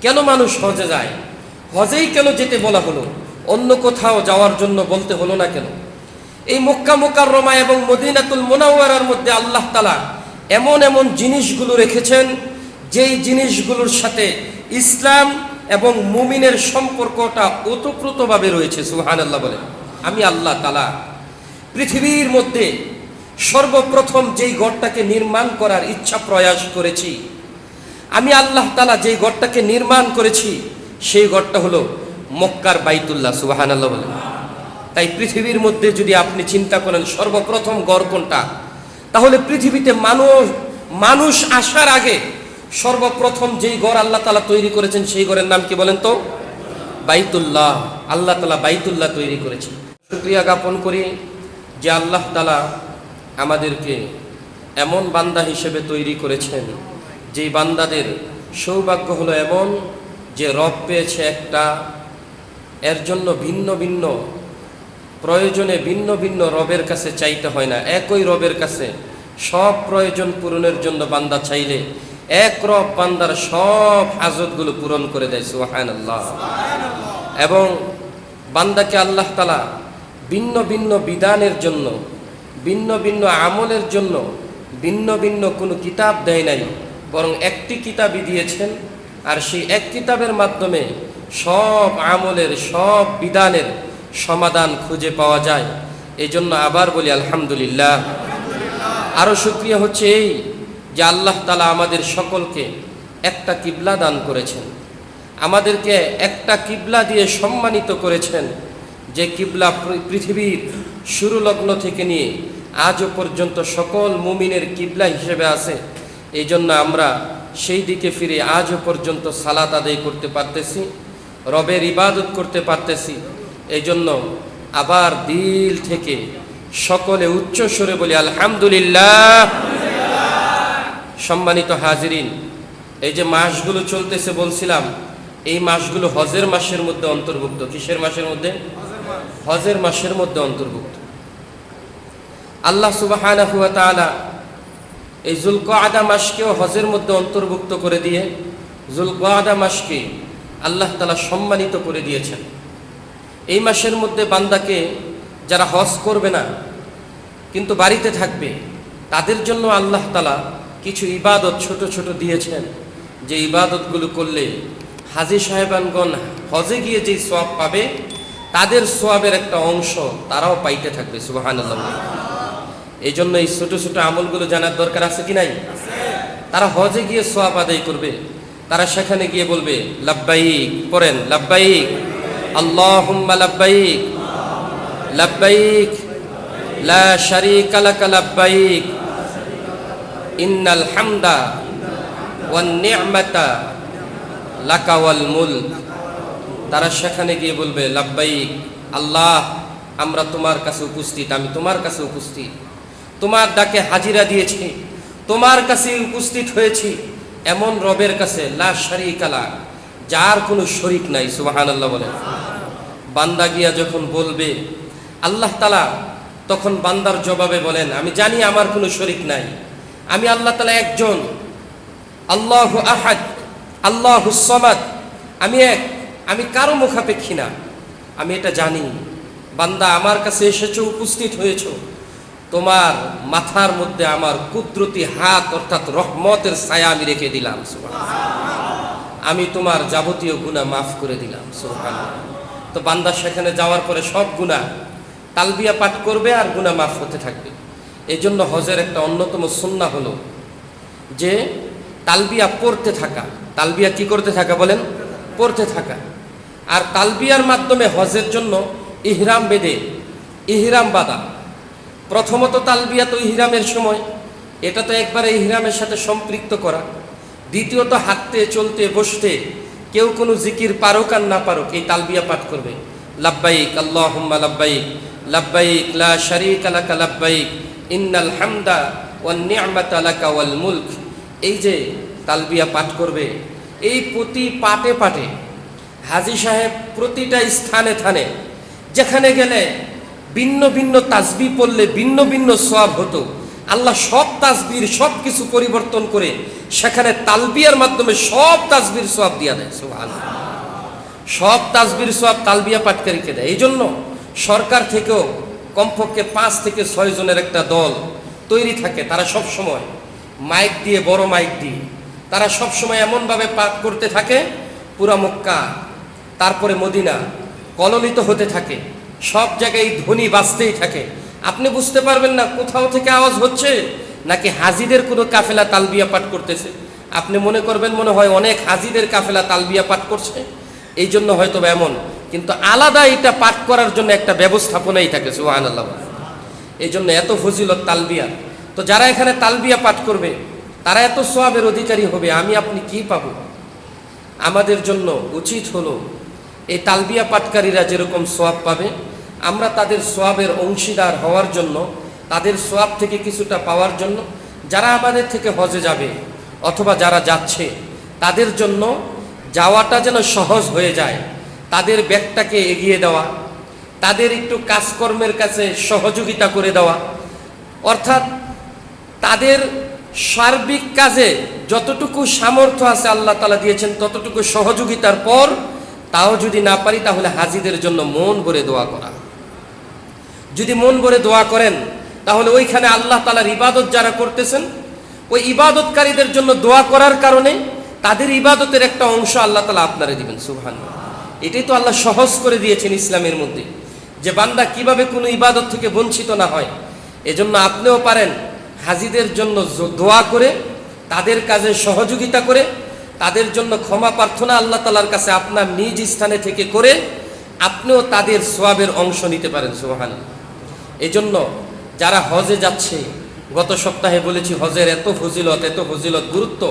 কেন মানুষ হজে যায়? হজেই কেন যেতে বলা হলো? অন্য কোথাও যাওয়ার জন্য বলতে হলো না কেন? এই মক্কা মোকাররমা এবং মদিনাতুল মোনাওয়ারার মধ্যে আল্লাহ তালা এমন এমন জিনিসগুলো রেখেছেন, যেই জিনিসগুলোর সাথে ইসলাম এবং মুমিনের সম্পর্কটা ওতপ্রোতভাবে রয়েছে সুহান আল্লাহ বলেন। আমি আল্লাহ তালা পৃথিবীর মধ্যে সর্বপ্রথম যেই গড়টাকে নির্মাণ করার ইচ্ছা প্রয়াস করেছি আমি আল্লাহ তালা যেই গড়টাকে নির্মাণ করেছি, সেই গড়টা হলো মক্কার বাইতুল্লাহ সুবাহান আল্লাহ বলেন তাই পৃথিবীর মধ্যে যদি আপনি চিন্তা করেন সর্বপ্রথম গড় কোনটা, তাহলে পৃথিবীতে মানুষ মানুষ আসার আগে সর্বপ্রথম যেই গড় আল্লাহ তালা তৈরি করেছেন, সেই গড়ের নাম কি বলেন তো? বাইতুল্লাহ। আল্লাহ তালা বাইতুল্লাহ তৈরি করেছেন। শুক্রিয়া জ্ঞাপন করি যে আল্লাহ তালা আমাদেরকে এমন বান্দা হিসেবে তৈরি করেছেন যেই বান্দাদের সৌভাগ্য হলো এমন যে রব পেয়েছে একটা, এর জন্য ভিন্ন ভিন্ন, প্রয়োজনে ভিন্ন ভিন্ন রবের কাছে চাইতে হয় না। একই রবের কাছে সব প্রয়োজন পূরণের জন্য বান্দা চাইলে এক রব বান্দার সব হাজতগুলো পূরণ করে দেয় সুহান আল্লাহ এবং বান্দাকে আল্লাহ তালা ভিন্ন ভিন্ন বিধানের জন্য, ভিন্ন ভিন্ন আমলের জন্য, ভিন্ন ভিন্ন কোনো কিতাব দেয় নাই। বরং একটি কিতাবই দিয়েছেন, আর সেই এক কিতাবের মাধ্যমে সব আমলের, সব বিধানের সমাধান খুঁজে পাওয়া যায়। এই জন্য আবার বলি আলহামদুলিল্লাহ। আরও সুক্রিয়া হচ্ছে এই যে আল্লাহ তালা আমাদের সকলকে একটা কিবলা দান করেছেন। আমাদেরকে একটা কিবলা দিয়ে সম্মানিত করেছেন যে কিবলা পৃথিবীর শুরু লগ্ন থেকে নিয়ে আজও পর্যন্ত সকল মুমিনের কিবলা হিসেবে আছে। এই জন্য আমরা সেই দিকে ফিরে আজও পর্যন্ত সালাত আদায় করতে পারতেছি, রবের ইবাদত করতে পারতেছি। এই জন্য আবার দিল থেকে সকলে উচ্চ সুরে বলি, আলহামদুলিল্লাহ। সম্মানিত হাজিরিন, এই যে মাসগুলো চলতেছে বলছিলাম, এই মাসগুলো হজের মাসের মধ্যে অন্তর্ভুক্ত। কিসের মাসের মধ্যে? হজের মাসের মধ্যে অন্তর্ভুক্ত। আল্লাহ সুবাহ এই জুলক আদা মাসকেও হজের মধ্যে অন্তর্ভুক্ত করে দিয়ে জুলক আদা মাসকে আল্লাহ তালা সম্মানিত করে দিয়েছেন। এই মাসের মধ্যে বান্দাকে যারা হজ করবে না, কিন্তু বাড়িতে থাকবে, তাদের জন্য আল্লাহ তালা কিছু ইবাদত ছোট ছোট দিয়েছেন। যে ইবাদতগুলো করলে হাজি সাহেবানগণ হজে গিয়ে যেই সোয়াব পাবে, তাদের সোয়াবের একটা অংশ তারাও পাইতে থাকবে সুবাহান এই জন্য এই ছোট ছোট আমলগুলো জানার দরকার আছে কি নাই? তারা হজে গিয়ে সোয়াব আদায় করবে। তারা সেখানে গিয়ে বলবে, লাব্বাইক। পড়েন, লাব্বাইক। আল্লাহ লাব্বাইক। লাব্বাইক। লা শারিকা লাকা ইন্নাল হামদা ওয়ান নি'মাতা লাকা ওয়াল মুলক। তারা সেখানে গিয়ে বলবে, লাব্বাইক। আল্লাহ, আমরা তোমার কাছে উপস্থিত, আমি তোমার কাছে উপস্থিত। তোমার ডাকে হাজিরা দিয়েছি, তোমার কাছে উপস্থিত হয়েছি, এমন রবের কাছে লা যার কোনো শরিক নাই, সুবহানাল্লাহ বলেন। বান্দা গিয়া যখন বলবে, আল্লাহ তালা তখন বান্দার জবাবে বলেন, আমি জানি আমার কোনো শরিক নাই, আমি আল্লাহ তালা একজন, আল্লাহ আহাদ, আল্লাহ সমাদ, আমি এক, আমি কারও মুখাপেক্ষী না, আমি এটা জানি। বান্দা, আমার কাছে এসেছ, উপস্থিত হয়েছ তোমার মাথার মধ্যে আমার কুদরতি হাত অর্থাৎ রহমতের ছায়া আমি রেখে দিলাম আমি তোমার যাবতীয় গুণা মাফ করে দিলাম, সুবহানাল্লাহ। তো বান্দা সেখানে যাওয়ার পরে সব গুণা তালবিয়া পাঠ করবে আর গুণা মাফ হতে থাকবে। এই জন্য হজের একটা অন্যতম সুন্না হলো যে তালবিয়া পড়তে থাকা। তালবিয়া কি করতে থাকা বলেন? পড়তে থাকা। আর তালবিয়ার মাধ্যমে হজের জন্য ইহরাম বেদে ইহরাম বাদা প্রথমত তালবিয়া তো ইহরামের সময়, এটা তো একবারে ইহরামের সাথে সম্পৃক্ত করা। দ্বিতীয়ত, হাঁটতে, চলতে, বসতে, কেউ কোনো জিকির পারুক আর না পারুক, এই তালবিয়া পাঠ করবে। লাব্বাইক, আল্লাহুম্মা লাব্বাইক লাব্বাইক, লা শারীকা আলাকা লাব্বাইক, ইন্নাল হামদা ওয়ান নি'মাতা লাকা ওয়াল মুলক। এই যে তালবিয়া পাঠ করবে, এই প্রতি পাটে পাটে হাজি সাহেব প্রতিটা স্থানে থানে, যেখানে গেলে ভিন্ন ভিন্ন তাজবি পড়লে ভিন্ন ভিন্ন সব হতো। আল্লাহ সব তাজবির সব কিছু পরিবর্তন করে সেখানে তালবিয়ার মাধ্যমে সব তাজবির সব দিয়া দেয়। সব তাজবির সব তালবিয়া পাটকারীকে দেয়। এই জন্য সরকার থেকেও কমপক্ষে পাঁচ থেকে ছয় জনের একটা দল তৈরি থাকে। তারা সব সময় মাইক দিয়ে, বড় মাইক দিয়ে। তারা সব সময় এমনভাবে পাঠ করতে থাকে, পুরা মক্কা, তারপরে মদিনা কললিত হতে থাকে। সব জায়গায় ধ্বনি বাজতেই থাকে। আপনি বুঝতে পারবেন না কোথাও থেকে আওয়াজ হচ্ছে, নাকি হাজিদের কোনো কাফেলা তালবিয়া পাঠ করতেছে। আপনি মনে করবেন মনে হয় অনেক হাজিদের কাফেলা তালবিয়া পাঠ করছে, এই জন্য হয়তো এমন। কিন্তু আলাদা এটা পাঠ করার জন্য একটা ব্যবস্থাপনাই থাকে সুহান আল্লাহ এই জন্য এত ফজিলত তালবিয়া। তো যারা এখানে তালবিয়া পাঠ করবে, তারা এত সোয়াবের অধিকারী হবে, আমি আপনি কি পাব? আমাদের জন্য উচিত হলো, এই তালবিয়া পাটকারীরা যেরকম সোয়াব পাবে আমরা তাদের সোয়াবের অংশীদার হওয়ার জন্য, তাদের সোয়াব থেকে কিছুটা পাওয়ার জন্য, যারা আমাদের থেকে হজে যাবে অথবা যারা যাচ্ছে, তাদের জন্য যাওয়াটা যেন সহজ হয়ে যায়, তাদের ব্যাগটাকে এগিয়ে দেওয়া, তাদের একটু কাজকর্মের কাছে সহযোগিতা করে দেওয়া। অর্থাৎ তাদের সার্বিক কাজে যতটুকু সামর্থ্য আছে আল্লাহ তালা দিয়েছেন, ততটুকু সহযোগিতার পর তাও যদি না পারি তাহলে হাজিদের জন্য মন ভরে দোয়া করা। যদি মন ভরে দোয়া করেন, তাহলে ওইখানে আল্লাহ তালার ইবাদত যারা করতেছেন, ওই ইবাদতকারীদের জন্য দোয়া করার কারণে তাদের ইবাদতের একটা অংশ আল্লাহ তালা আপনারা দিবেন সুহান এটাই তো আল্লাহ সহজ করে দিয়েছেন ইসলামের মধ্যে, যে বান্দা কীভাবে কোনো ইবাদত থেকে বঞ্চিত না হয়। এজন্য আপনিও পারেন হাজিদের জন্য দোয়া করে, তাদের কাজে সহযোগিতা করে, তাদের জন্য ক্ষমা প্রার্থনা আল্লাহ তালার কাছে আপনার নিজ স্থানে থেকে করে, আপনিও তাদের সোয়াবের অংশ নিতে পারেন সোহান এই জন্য যারা হজে যাচ্ছে, গত সপ্তাহে বলেছি হজের এত ফজিলত এত ফজিলত গুরুত্ব,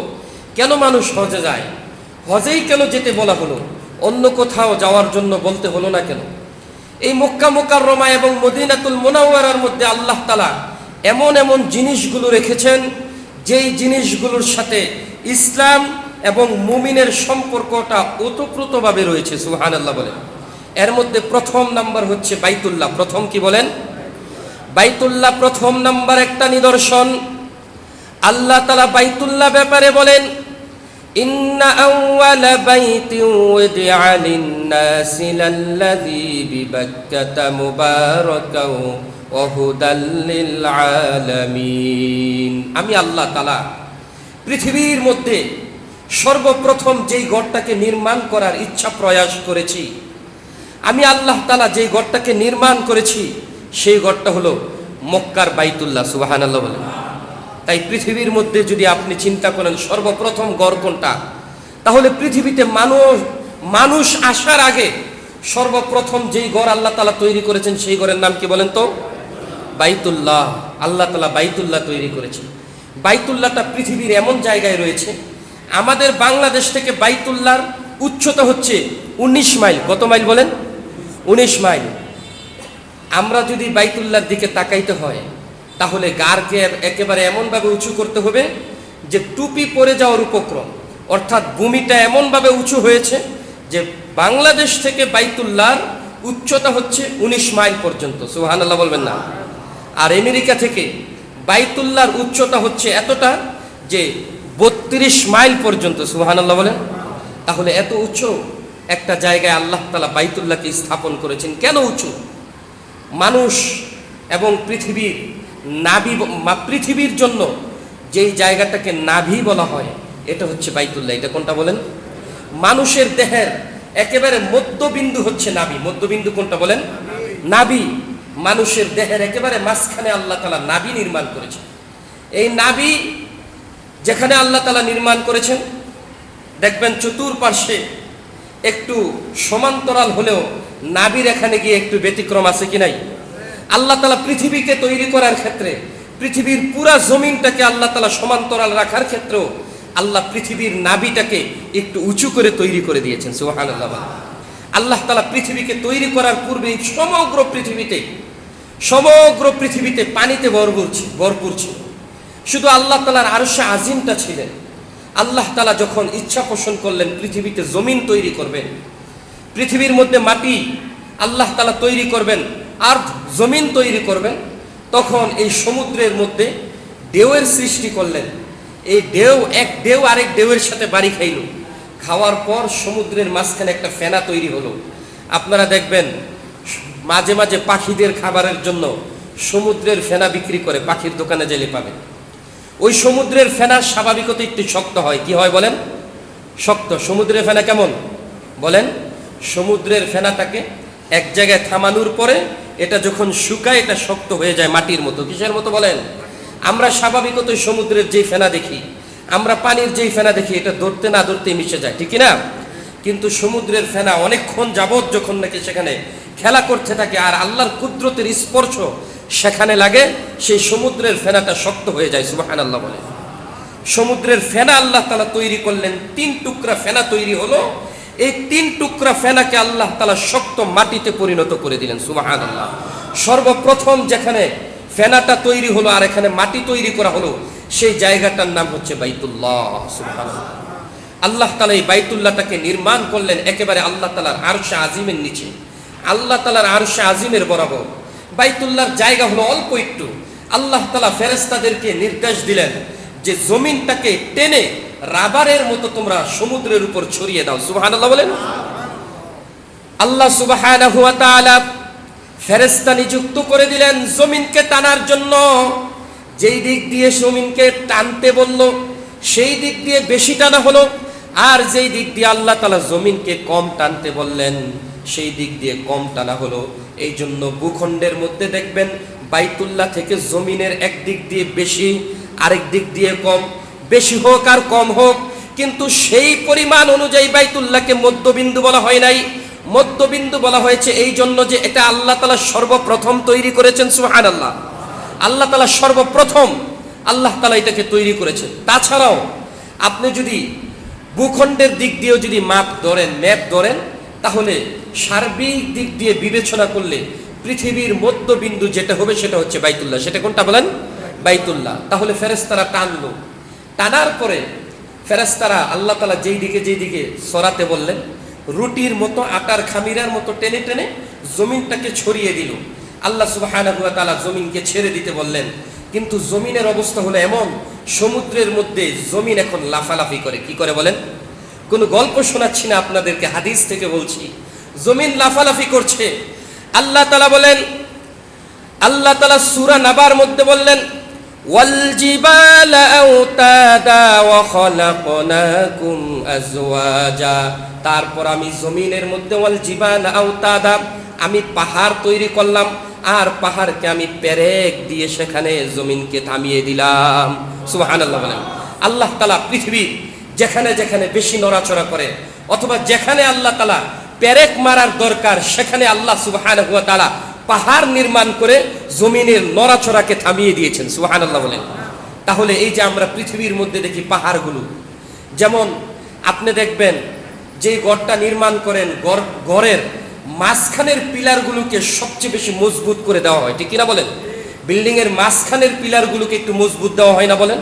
কেন মানুষ হজে যায়? হজেই কেন যেতে বলা হলো? অন্য কোথাও যাওয়ার জন্য বলতে হলো না কেন? এই মক্কা মোকাররমা এবং মদিনাতুল মোনাওয়ারার মধ্যে আল্লাহ তালা এমন এমন জিনিসগুলো রেখেছেন, যেই জিনিসগুলোর সাথে ইসলাম এবং মুমিনের সম্পর্কটা ওতপ্রোতভাবে রয়েছে সুহান আল্লাহ বলেন। এর মধ্যে প্রথম নাম্বার হচ্ছে বাইতুল্লাহ। প্রথম কি বলেন? বাইতুল্লাহ প্রথম নাম্বার একটা নিদর্শন আল্লাহ তালা বাইতুল্লাহ ব্যাপারে বলেন إن أول بيت وضع للناس للذي ببكة مباركا وهدى للعالمين আমি আল্লাহ তালা পৃথিবীর মধ্যে সর্বপ্রথম যেই ঘরটাকে নির্মাণ করার ইচ্ছা প্রয়াস করেছি আমি আল্লাহ তালা যেই ঘরটাকে নির্মাণ করেছি সেই ঘরটা হলো মক্কার বাইতুল্লাহ সুবাহান আল্লাহ বলেন তাই পৃথিবীর মধ্যে যদি আপনি চিন্তা করেন সর্বপ্রথম গড় কোনটা, তাহলে পৃথিবীতে মানুষ মানুষ আসার আগে সর্বপ্রথম যেই গড় আল্লাহ তালা তৈরি করেছেন, সেই গড়ের নাম কি বলেন তো? বাইতুল্লাহ। আল্লাহ তালা বাইতুল্লাহ তৈরি করেছেন। বাইতুল্লাহটা পৃথিবীর এমন জায়গায় রয়েছে, আমাদের বাংলাদেশ থেকে বাইতুল্লাহর উচ্চতা হচ্ছে উনিশ মাইল। কত মাইল বলেন? উনিশ মাইল। আমরা যদি বাইতুল্লার দিকে তাকাইতে হয়, তাহলে গারকে একেবারে এমনভাবে উঁচু করতে হবে যে টুপি পরে যাওয়ার উপক্রম। অর্থাৎ ভূমিটা এমনভাবে উঁচু হয়েছে যে বাংলাদেশ থেকে বাইতুল্লার উচ্চতা হচ্ছে উনিশ মাইল পর্যন্ত। সুহান আল্লাহ বলবেন না। আর আমেরিকা থেকে বাইতুল্লার উচ্চতা হচ্ছে এতটা যে বত্রিশ মাইল পর্যন্ত। সুহান আল্লাহ বলেন। তাহলে এত উঁচু একটা জায়গায় আল্লাহ তালা বাইতুল্লাহকে স্থাপন করেছেন। কেন উঁচু? মানুষ এবং পৃথিবীর নাভি পৃথিবীর জন্য যেই জায়গাটাকে নাভি বলা হয়, এটা হচ্ছে বাইতুল্লাহ। এটা কোনটা বলেন? মানুষের দেহের একেবারে মধ্যবিন্দু হচ্ছে নাভি। মধ্যবিন্দু কোনটা বলেন? নাভি। মানুষের দেহের একেবারে মাঝখানে আল্লাহ তালা নাভি নির্মাণ করেছে এই নাভি যেখানে আল্লাহ তালা নির্মাণ করেছেন, দেখবেন চতুর্পার্শ্বে একটু সমান্তরাল হলেও নাবির এখানে গিয়ে একটু ব্যতিক্রম আছে কি নাই? আল্লাহ তালা পৃথিবীকে তৈরি করার ক্ষেত্রে, পৃথিবীর পুরা জমিনটাকে আল্লাহ তালা সমান্তরাল রাখার ক্ষেত্রেও আল্লাহ পৃথিবীর নাবিটাকে একটু উঁচু করে তৈরি করে দিয়েছেন সুহান আল্লাহ আল্লাহ তালা পৃথিবীকে তৈরি করার পূর্বে সমগ্র পৃথিবীতে সমগ্র পৃথিবীতে পানিতে ভরপুর ভরপুর ছিল। শুধু আল্লাহ তালার আরশে আজিমটা ছিলেন। আল্লাহ তালা যখন ইচ্ছা পোষণ করলেন, পৃথিবীতে জমিন তৈরি করবেন পৃথিবীর মধ্যে মাটি আল্লাহ তালা তৈরি করবেন আর জমিন তৈরি করবেন, তখন এই সমুদ্রের মধ্যে ঢেউয়ের সৃষ্টি করলেন। এই ঢেউ, এক ঢেউ আরেক ঢেউয়ের সাথে বাড়ি খাইল। খাওয়ার পর সমুদ্রের মাঝখানে একটা ফেনা তৈরি হলো। আপনারা দেখবেন, মাঝে মাঝে পাখিদের খাবারের জন্য সমুদ্রের ফেনা বিক্রি করে পাখির দোকানে জেলে পাবেন ওই সমুদ্রের ফেনা স্বাভাবিকত একটু শক্ত হয়। কি হয় বলেন? শক্ত। সমুদ্রের ফেনা কেমন? বলেন? সমুদ্রের ফেনাটাকে এক জায়গায় থামানোর পরে এটা যখন শুকায়, এটা শক্ত হয়ে যায় মাটির মতো। কিসের মতো বলেন? আমরা স্বাভাবিকত সমুদ্রের যেই ফেনা দেখি, আমরা পানির যেই ফেনা দেখি, এটা ধরতে না ধরতেই মিশে যায়, ঠিক না কিন্তু সমুদ্রের ফেনা অনেকক্ষণ যাবৎ যখন নাকি সেখানে খেলা করতে থাকে আর আল্লাহর কুদরতের স্পর্শ সেখানে লাগে, সেই সমুদ্রের ফেনাটা শক্ত হয়ে যায় সুবাহান আল্লাহ বলে। সমুদ্রের ফেনা আল্লাহ তালা তৈরি করলেন, তিন টুকরা ফেনা তৈরি হলো এই তিন টুকরা ফেনাকে আল্লাহ তালা শক্ত মাটিতে পরিণত করে দিলেন সুবাহান আল্লাহ সর্বপ্রথম যেখানে ফেনাটা তৈরি হলো আর এখানে মাটি তৈরি করা হলো, সেই জায়গাটার নাম হচ্ছে বাইতুল্লাহ সুবহান আল্লাহ তালা এই বাইতুল্লাহটাকে নির্মাণ করলেন একেবারে আল্লাহ তালার আরশে আজিমের নিচে। আল্লাহ তালার আরশে আজিমের বরাবর। বাইতুল্লাহর জায়গা হলো অল্প একটু। আল্লাহ তালা ফেরেস্তাদেরকে নির্দেশ দিলেন যে জমিনটাকে টেনে রাবারের মতো তোমরা সমুদ্রের উপর ছড়িয়ে দাও। সুবাহান আল্লাহ বলেন আল্লাহ সুবাহ ফেরেস্তা নিযুক্ত করে দিলেন জমিনকে টানার জন্য। যেই দিক দিয়ে জমিনকে টানতে বলল, সেই দিক দিয়ে বেশি টানা হলো। আর যেই দিক দিয়ে আল্লাহ তালা জমিনকে কম টানতে বললেন, সেই দিক দিয়ে কম টানা হলো। এই জন্য ভূখণ্ডের মধ্যে দেখবেন বাইতুল্লাহ থেকে জমিনের এক দিক দিয়ে বেশি, আরেক দিক দিয়ে কম। বেশি হোক আর কম হোক, কিন্তু সেই পরিমাণ অনুযায়ী বাইতুল্লাহকে মধ্যবিন্দু বলা হয় নাই। মধ্যবিন্দু বলা হয়েছে এই জন্য যে এটা আল্লাহ তালা সর্বপ্রথম তৈরি করেছেন সুহান আল্লাহ আল্লাহ তালা সর্বপ্রথম আল্লাহ তালা এটাকে তৈরি করেছেন। তাছাড়াও আপনি যদি ভূখণ্ডের দিক দিয়েও যদি মাপ ধরেন, ম্যাপ ধরেন, তাহলে সার্বিক দিক দিয়ে বিবেচনা করলে পৃথিবীর মধ্যবিন্দু যেটা হবে সেটা হচ্ছে বাইতুল্লাহ। সেটা কোনটা বলেন? বাইতুল্লাহ। তাহলে ফেরেস্তারা টানলো। টানার পরে ফেরেস্তারা আল্লাহ তালা যেই দিকে যেই দিকে সরাতে বললেন, রুটির মতো আটার খামিরার মতো টেনে টেনে জমিনটাকে ছড়িয়ে দিল। আল্লাহ সুবাহ জমিনকে ছেড়ে দিতে বললেন। কিন্তু জমিনের অবস্থা হলো এমন, সমুদ্রের মধ্যে জমিন এখন লাফালাফি করে। কি করে বলেন? কোনো গল্প শোনাচ্ছি না আপনাদেরকে, হাদিস থেকে বলছি। জমিন লাফালাফি করছে। আল্লাহ তালা বলেন, আল্লাহ তালা সুরা নাবার মধ্যে বললেন والجبال أوتادا وخلقناكم أزواجا তারপর আমি জমিনের মধ্যে ওয়াল জিবাল আওতাদা আমি পাহাড় তৈরি করলাম আর পাহাড়কে আমি পেরেক দিয়ে সেখানে জমিনকে থামিয়ে দিলাম সুবহানাল্লাহ বলেন আল্লাহ তালা পৃথিবীর যেখানে যেখানে বেশি নড়াচড়া করে অথবা যেখানে আল্লাহ তালা পেরেক মারার দরকার সেখানে আল্লাহ সুবহানাহু ওয়া তাআলা পাহাড় নির্মাণ করে জমিনের নড়াচড়াকে থামিয়ে দিয়েছেন সুহান আল্লাহ বলেন। তাহলে এই যে আমরা পৃথিবীর মধ্যে দেখি পাহাড়গুলো, যেমন আপনি দেখবেন যে গড়টা নির্মাণ করেন গড়, গড়ের মাঝখানের পিলারগুলোকে সবচেয়ে বেশি মজবুত করে দেওয়া হয়, ঠিক কিনা বলেন? বিল্ডিং এর মাঝখানের পিলারগুলোকে একটু মজবুত দেওয়া হয় না বলেন?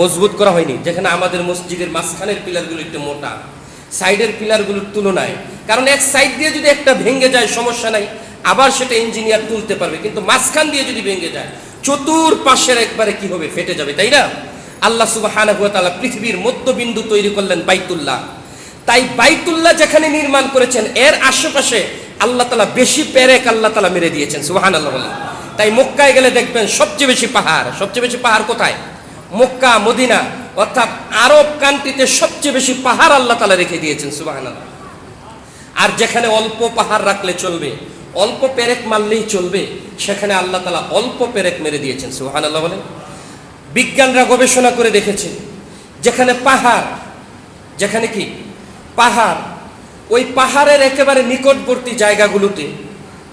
মজবুত করা হয়নি, যেখানে আমাদের মসজিদের মাঝখানের পিলারগুলো একটু মোটা, সাইডের পিলারগুলোর তুলনায়। কারণ এক সাইড দিয়ে যদি একটা ভেঙে যায়, সমস্যা নাই। আবার সেটা ইঞ্জিনিয়ার তুলতে পারবে, কিন্তু মাঝখান দিয়ে যদি ভেঙে যায় চতুর পাশের একবারে কি হবে? ফেটে যাবে, তাই না? আল্লাহ সুবাহ পৃথিবীর মধ্যবিন্দু তৈরি করলেন বাইতুল্লাহ। তাই বাইতুল্লাহ যেখানে নির্মাণ করেছেন, এর আশেপাশে আল্লাহ তালা বেশি পেরেক আল্লাহ তালা মেরে দিয়েছেন সুহান আল্লাহ তাই মক্কায় গেলে দেখবেন সবচেয়ে বেশি পাহাড়, সবচেয়ে বেশি পাহাড় কোথায়? মক্কা, মদিনা, অর্থাৎ আরব কান্ট্রিতে সবচেয়ে বেশি পাহাড় আল্লাহ তালা রেখে দিয়েছেন সুবাহ আর যেখানে অল্প পাহাড় রাখলে চলবে অল্প পেরেক মারলেই চলবে, সেখানে আল্লাহ তালা অল্প পেরেক মেরে দিয়েছেন সুহান আল্লাহ বলেন। বিজ্ঞানরা গবেষণা করে দেখেছে, যেখানে পাহাড়, যেখানে কি? পাহাড়, ওই পাহাড়ের একেবারে নিকটবর্তী জায়গাগুলোতে,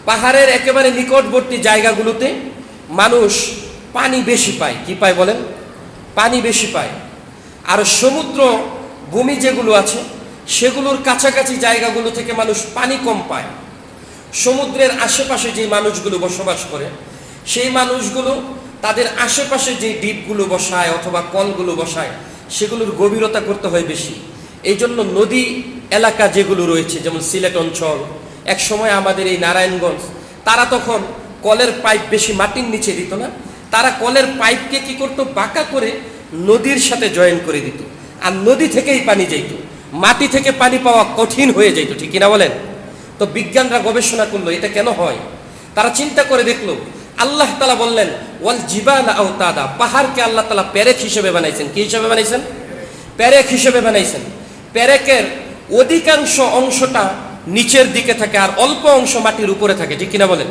পাহাড়ের একেবারে নিকটবর্তী জায়গাগুলোতে মানুষ পানি বেশি পায়। কি পায় বলেন? পানি বেশি পায়। আর সমুদ্র ভূমি যেগুলো আছে, সেগুলোর কাছাকাছি জায়গাগুলো থেকে মানুষ পানি কম পায়। সমুদ্রের আশেপাশে যে মানুষগুলো বসবাস করে, সেই মানুষগুলো তাদের আশেপাশে যে দ্বীপগুলো বসায় অথবা কলগুলো বসায়, সেগুলোর গভীরতা করতে হয় বেশি। এই জন্য নদী এলাকা যেগুলো রয়েছে, যেমন সিলেট অঞ্চল এক সময় আমাদের এই নারায়ণগঞ্জ, তারা তখন কলের পাইপ বেশি মাটির নিচে দিত না। তারা কলের পাইপকে কি করতো? বাঁকা করে নদীর সাথে জয়েন করে দিত। আর নদী থেকেই পানি যাইত। মাটি থেকে পানি পাওয়া কঠিন হয়ে যাইত, ঠিক কিনা বলেন? তো বিজ্ঞানরা গবেষণা করল, এটা কেন হয়? তারা চিন্তা করে দেখল, আল্লাহ তালা বললেন, ওয়াল জিবাল আও তাদা পাহাড়কে আল্লাহ তালা প্যারেক হিসেবে বানাইছেন। কি হিসেবে বানাইছেন? প্যারেক হিসেবে বানাইছেন। প্যারেকের অধিকাংশ অংশটা নিচের দিকে থাকে আর অল্প অংশ মাটির উপরে থাকে, ঠিক কিনা বলেন?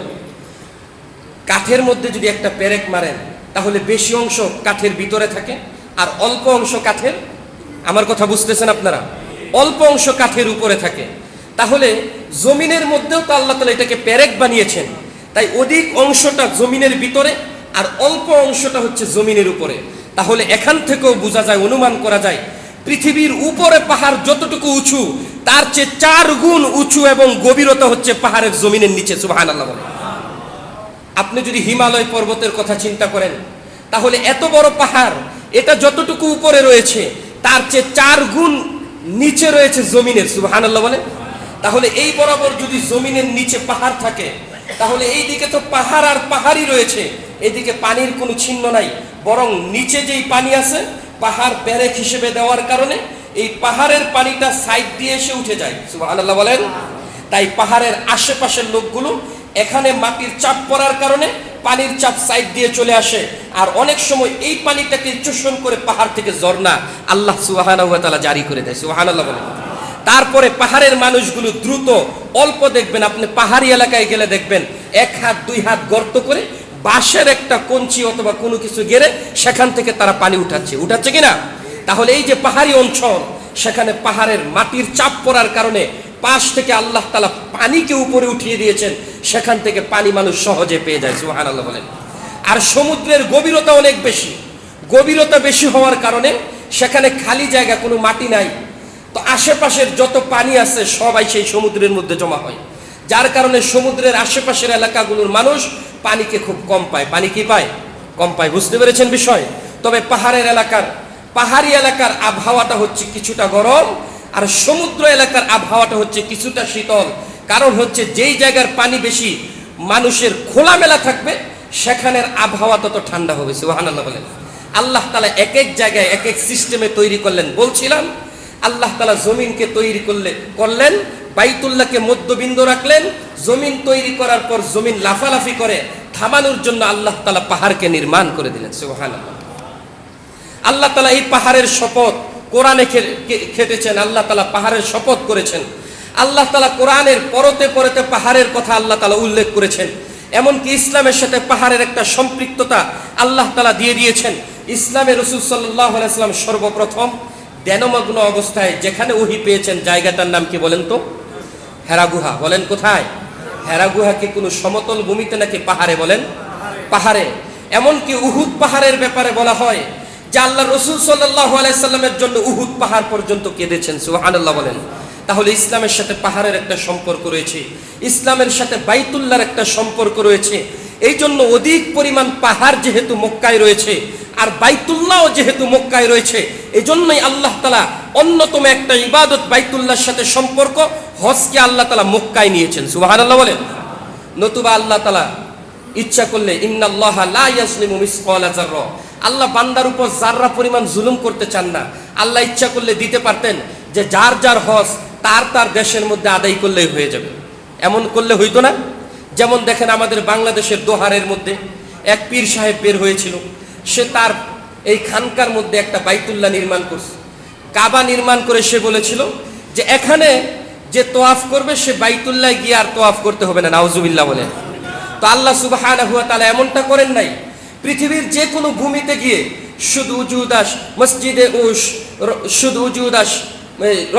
কাঠের মধ্যে যদি একটা প্যারেক মারেন, তাহলে বেশি অংশ কাঠের ভিতরে থাকে আর অল্প অংশ কাঠের, আমার কথা বুঝতেছেন আপনারা? অল্প অংশ কাঠের উপরে থাকে। তাহলে জমিনের মধ্যেও তো আল্লাহ তালা এটাকে প্যারেক বানিয়েছেন। তাই অধিক অংশটা জমিনের ভিতরে আর অল্প অংশটা হচ্ছে জমিনের উপরে। তাহলে এখান থেকেও বোঝা যায়, অনুমান করা যায়, পৃথিবীর উপরে পাহাড় যতটুকু উঁচু, তার চেয়ে চার গুণ উঁচু এবং গভীরতা হচ্ছে পাহাড়ের জমিনের নিচে সুবাহান আল্লাহ আপনি যদি হিমালয় পর্বতের কথা চিন্তা করেন, তাহলে এত বড় পাহাড়, এটা যতটুকু উপরে রয়েছে, তার চেয়ে চার গুণ নিচে রয়েছে জমিনের সুবাহান আল্লাহ বলে তাহলে এই বরাবর যদি জমিনের নিচে পাহাড় থাকে, তাহলে এই দিকে তো পাহাড় আর পাহাড়ই রয়েছে। এদিকে পানির কোনো চিহ্ন নাই। বরং নিচে যেই পানি আছে, পাহাড় প্যারেক হিসেবে দেওয়ার কারণে এই পাহাড়ের পানিটা সাইড দিয়ে এসে উঠে যায়। সুবাহান আল্লাহ বলেন। তাই পাহাড়ের আশেপাশের লোকগুলো এখানে মাটির চাপ পড়ার কারণে পানির চাপ সাইড দিয়ে চলে আসে। আর অনেক সময় এই পানিটাকে চোষণ করে পাহাড় থেকে ঝর্ণা আল্লাহ সুবাহানা জারি করে দেয়। সুবাহান আল্লাহ বলে তারপরে পাহাড়ের মানুষগুলো দ্রুত, অল্প দেখবেন, আপনি পাহাড়ি এলাকায় গেলে দেখবেন, এক হাত, দুই হাত গর্ত করে বাঁশের একটা কঞ্চি অথবা কোনো কিছু গেড়ে সেখান থেকে তারা পানি উঠাচ্ছে। উঠাচ্ছে কিনা? তাহলে এই যে পাহাড়ি অঞ্চল, সেখানে পাহাড়ের মাটির চাপ পড়ার কারণে পাশ থেকে আল্লাহ তালা পানিকে উপরে উঠিয়ে দিয়েছেন, সেখান থেকে পানি মানুষ সহজে পেয়ে যায় সুহান আল্লাহ বলেন। আর সমুদ্রের গভীরতা অনেক বেশি। গভীরতা বেশি হওয়ার কারণে সেখানে খালি জায়গা কোনো মাটি নাই তো আশেপাশের যত পানি আছে, সবাই সেই সমুদ্রের মধ্যে জমা হয়। যার কারণে সমুদ্রের আশেপাশের এলাকাগুলোর মানুষ পানিকে খুব কম পায়। পানি কি পায়? কম পায়, বুঝতে পেরেছেন বিষয়? তবে পাহাড়ের এলাকার, পাহাড়ি এলাকার আবহাওয়াটা হচ্ছে কিছুটা গরম, আর সমুদ্র এলাকার আবহাওয়াটা হচ্ছে কিছুটা শীতল। কারণ হচ্ছে যেই জায়গার পানি বেশি, মানুষের খোলামেলা থাকবে, সেখানের আবহাওয়া তত ঠান্ডা হবে। সুহান আল্লাহ বলেন। আল্লাহ তালা এক এক জায়গায় এক এক সিস্টেমে তৈরি করলেন। বলছিলাম আল্লাহ তালা জমিনকে তৈরি করলে, করলেন, বাইতুল্লাহকে মধ্যবিন্দু রাখলেন, জমিন তৈরি করার পর জমিন লাফালাফি করে থামানোর জন্য আল্লাহ তালা পাহাড়কে নির্মাণ করে দিলেন সুহান আল্লাহ তালা এই পাহাড়ের শপথ কোরআনে খেটেছেন, আল্লাহ তালা পাহাড়ের শপথ করেছেন। আল্লাহ তালা কোরআনের পরতে পরতে পাহাড়ের কথা আল্লাহ তালা উল্লেখ করেছেন। এমনকি ইসলামের সাথে পাহাড়ের একটা সম্পৃক্ততা আল্লাহ তালা দিয়ে দিয়েছেন। ইসলামের রসুল সাল্লাহ সাল্লাম সর্বপ্রথম ধ্যানমগ্ন অবস্থায় যেখানে উহি পেয়েছেন, জায়গাটার নাম কি বলেন তো? হেরাগুহা। বলেন কোথায়? হেরাগুহা কি কোনো সমতল ভূমিতে নাকি পাহাড়ে বলেন? পাহাড়ে। এমনকি উহুদ পাহাড়ের ব্যাপারে বলা হয় যে আল্লাহ রসুল সাল্লাহ আলাইসাল্লামের জন্য উহুদ পাহাড় পর্যন্ত কেঁদেছেন সুহান আল্লাহ বলেন। তাহলে ইসলামের সাথে পাহাড়ের একটা সম্পর্ক রয়েছে, ইসলামের সাথে বাইতুল্লার একটা সম্পর্ক রয়েছে এই জন্য অধিক পরিমাণ পাহাড় যেহেতু মক্কায় রয়েছে, আর বাইতুল্লাহও যেহেতু মক্কায় রয়েছে এই জন্যই আল্লাহ তালা অন্যতম একটা ইবাদত বাইতুল্লাহর সাথে সম্পর্ক, হজকে আল্লাহ তালা মক্কায় নিয়েছেন। সুবাহান আল্লাহ বলেন। নতুবা আল্লাহ তালা ইচ্ছা করলে ইন্নাল্লাহ আল্লাহ বান্দার উপর যাররা পরিমাণ জুলুম করতে চান না, আল্লাহ ইচ্ছা করলে দিতে পারতেন যে যার যার হজ তার তার দেশের মধ্যে আদায় করলেই হয়ে যাবে। এমন করলে হইতো না? যেমন দেখেন আমাদের বাংলাদেশের দোহারের মধ্যে এক পীর সাহেব বের হয়েছিল। সে তার এই খানকার মধ্যে একটা বাইতুল্লাহ নির্মাণ করছে। কাবা নির্মাণ করে সে বলেছিল যে এখানে যে তোয়াফ করবে, সে বাইতুল্লাহ গিয়ে আর তোয়াফ করতে হবে না, নাউজুবিল্লাহ বলে। তো আল্লাহ সুবাহ এমনটা করেন নাই। পৃথিবীর যে কোনো ভূমিতে গিয়ে শুধু উজুদাস মসজিদে উস শুধু উজুদাস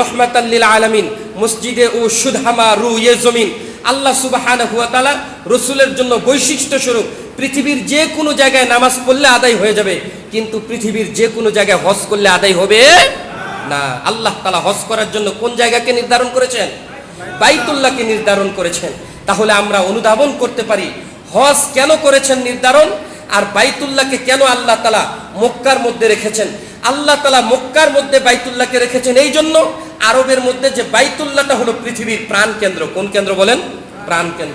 রহমাতাল্লিল আলমিন, মসজিদে ও সুদহামা রু ইয়ে জমিন আল্লাহ সুবাহান হুয়া তালা রসুলের জন্য বৈশিষ্ট্য স্বরূপ পৃথিবীর যে কোনো জায়গায় নামাজ পড়লে আদায় হয়ে যাবে। কিন্তু পৃথিবীর যে কোনো জায়গায় হজ করলে আদায় হবে না। আল্লাহ তালা হজ করার জন্য কোন জায়গাকে নির্ধারণ করেছেন? বাইতুল্লাহকে নির্ধারণ করেছেন। তাহলে আমরা অনুধাবন করতে পারি, হজ কেন করেছেন নির্ধারণ? আর বাইতুল্লাহকে কেন আল্লাহ তালা মক্কার মধ্যে রেখেছেন? আল্লাহ তালা মক্কার মধ্যে বাইতুল্লাহকে রেখেছেন এই জন্য আরবের মধ্যে যে বাইতুল্লাহটা হলো পৃথিবীর প্রাণ কেন্দ্র কোন কেন্দ্র বলেন? প্রাণ কেন্দ্র